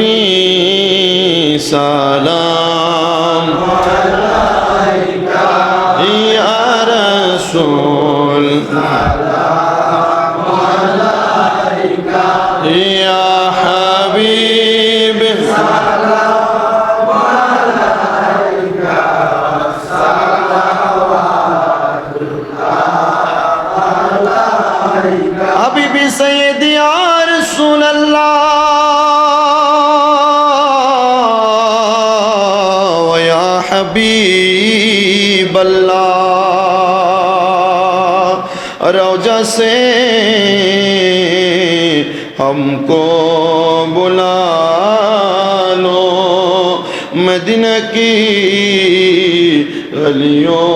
النبي سلام عليك يا رسول سلام عليك يا حبيب سلام عليك صلوات الله عليك حبيبي سيدي हबीब अल्लाह। रोजा से हमको बुला लो, मदीना की गलियों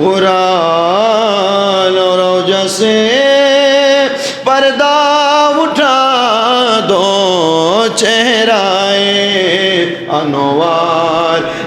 कुरान रोजा से पर्दा उठा दो चेहराए अनुवा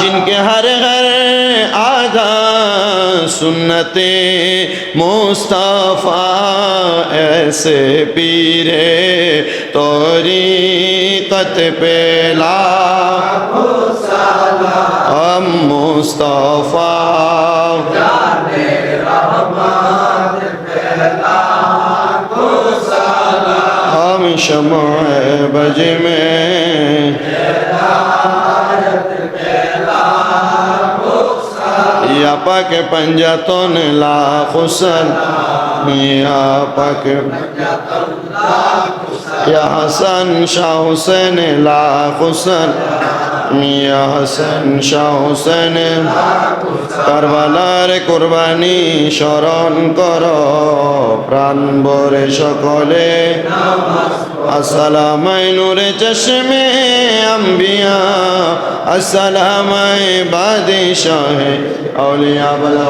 جن کے ہر گھر آدھا سنت مصطفیٰ، ایسے پیرے توری تت پیلا ہم مصطفیٰ۔ شمع بج میں পাকে পঞ্জাতন লাখ মিয়া পাকে ইয়া হাসান শাহ হুসেন লাখ মিয়া হোসেন, শাহ হোসেন, কারবালার কোরবানি স্মরণ কর। প্রাণ বরে সকলে, আসসালাম নূরে চশমে আম্বিয়া, আসসালাম বাদে শাহে অলিয়া বলা